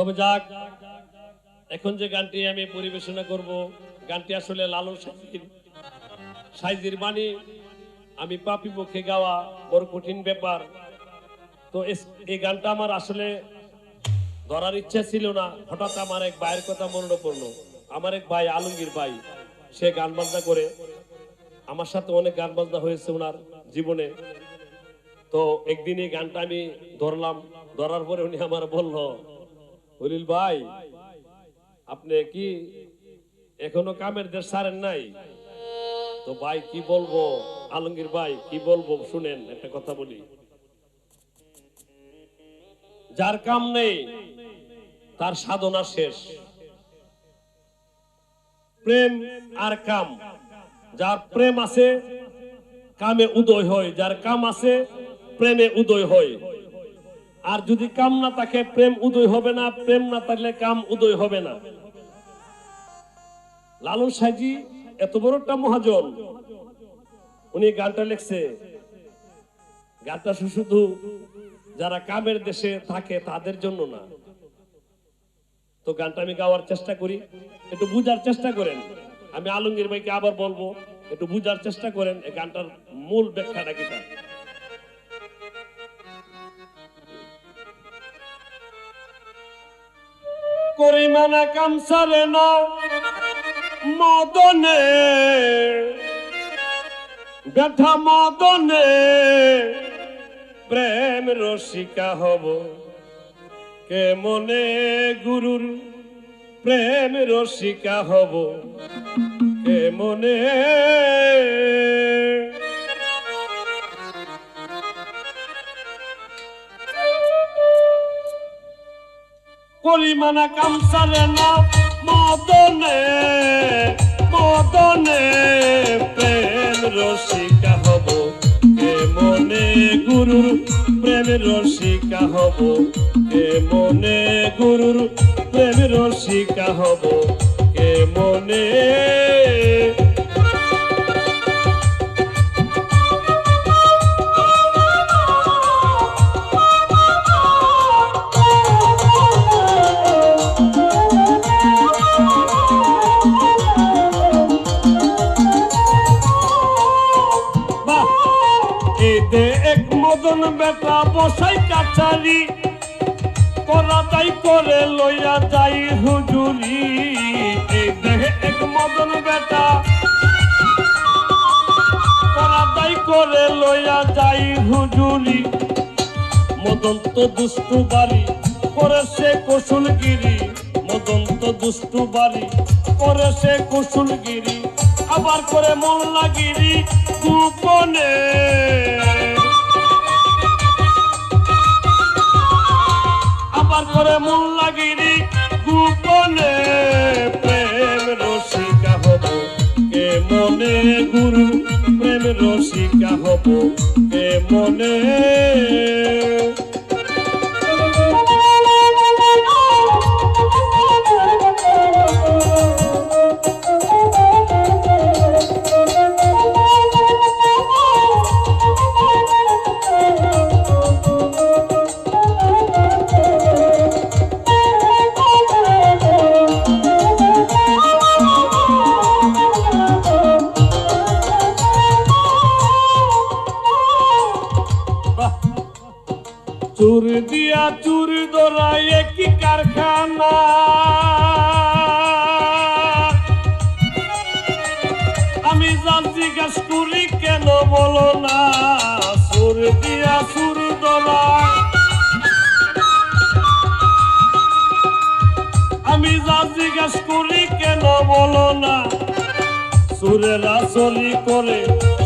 তবে যাক, এখন যে গানটি আমি পরিবেশনা করব, গানটি আসলে লালন সাইজির সাইজির বাণী আমি পাপি পক্ষে গাওয়া বড় কঠিন ব্যাপার। তো এই গানটা আমার আসলে ধরার ইচ্ছা ছিল না। হঠাৎ আমার এক ভাইয়ের কথা মনে পড়ল। আমার এক ভাই আলমগীর ভাই, সে গান বাজনা করে। আমার সাথে অনেক গান বাজনা হয়েছে ওনার জীবনে। তো একদিন এই গানটা আমি ধরলাম, ধরার পরে উনি আমার বলল হলিল ভাই, আপনি কি এখনও কামের দেশ সারেন নাই? তো ভাই, কি বলব? আলমগীর ভাই, কি বলব? শুনেন, একটা কথা বলি। যার কাম নেই, তার সাধনা শেষ। প্রেম আর কাম, যার প্রেম আছে, কামে উদয় হয়। যার কাম আছে, প্রেমে উদয় হয়। আর যদি কাম না থাকে, প্রেম উদয় হবে না। প্রেম না থাকলে কাম উদয় হবে না। লালন সাইজি, এত বড় একটা মহাজন। উনি গানটা লিখছে। গানটা শুধু যারা কামের দেশে থাকে, তাদের জন্য না। তো গানটা আমি গাওয়ার চেষ্টা করি। একটু বুঝার চেষ্টা করেন। আমি আলমগীর ভাইকে আবার বলব, একটু বুঝার চেষ্টা করেন, এই গানটার মূল ব্যাখ্যাটা কিটা করিমানা কামসারে না, মদনে। ব্যথা মদনে, প্রেম রসিকা হব। কে মনে গুরুর প্রেম রসিকা হব? কে মনে করিমানা কামসারে না। মদনে মদনে প্রেম রসিকা হব। কে মনে গুরুর প্রেম রসিকা হব। কে মনে গুরুর প্রেম রসিকা হব। কে মনে মদন বেটা বসাই কাছারি, করা তাই করে লইয়া যাই হুজুরি। এই দেহে এক মদন বেটা, করা তাই করে লইয়া যাই হুজুরি। মদন তো দুষ্টু বাড়ি কৌশলগিরি। মদন তো দুষ্টু বাড়ি কৌশলগিরি। আবার করে মোল্লাগিরি, গোপনে গুরু প্রেম রসিকা হব কে মনে? সুরেরা চলি করে,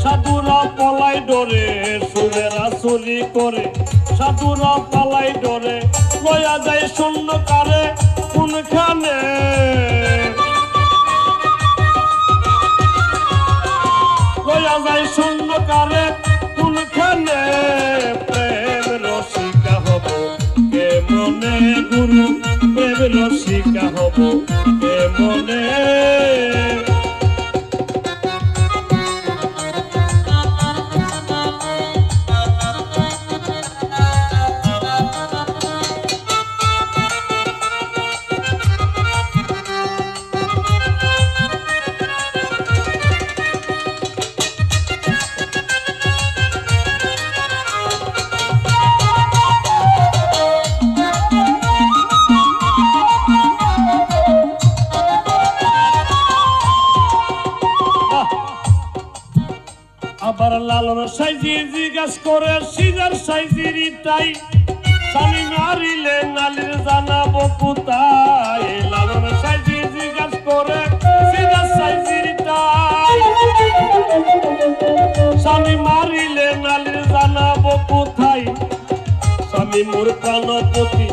সাধুরা পলাই ডরে। সুরেরা চলি করে, সাধুরা পালাই ডরে। লয়া যায় শূন্য কারে কোনখানে? লয়া যায় শূন্য কারে কোনখানে? প্রেম রসিকা হব কে মনে গুরু? প্রেম রসিকা হব লালন সাইজি জিজ্ঞাস করে, সিজার সাইজির তাই। স্বামী মারিলে নালির জানাব কোথায়? লালন সাইজি জিজ্ঞাস করে, সিজার সাইজির তাই। স্বামী মারিলে নালির জানাব কোথায়? স্বামী মোর প্রাণপতি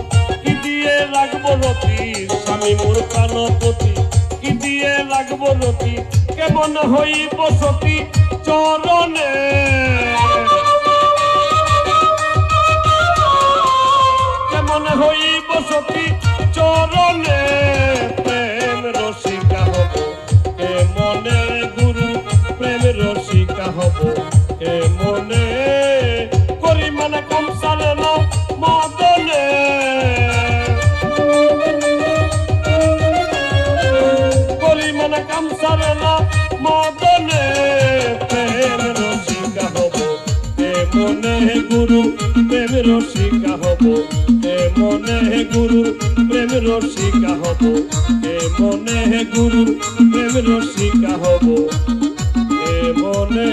কি দিয়ে রাখব রতি? স্বামী মোর প্রাণপতি কি দিয়ে রাখব রতি? কেমন হইব সতী? চরণে সতী চরণে প্রেম রসিকা হব। কে মনে গুরু, প্রেম রসিকা হব। কে মনে করি মানে কমসালে না মদনে করি মানে কমসালে না মদনে প্রেম রসিকা হব। কে মনে গুরু, প্রেম রসিকা হব। কে মনে গুরু প্রেম রসিকা হব। কে মনে গুরু প্রেম রসিকা হব। কে মনে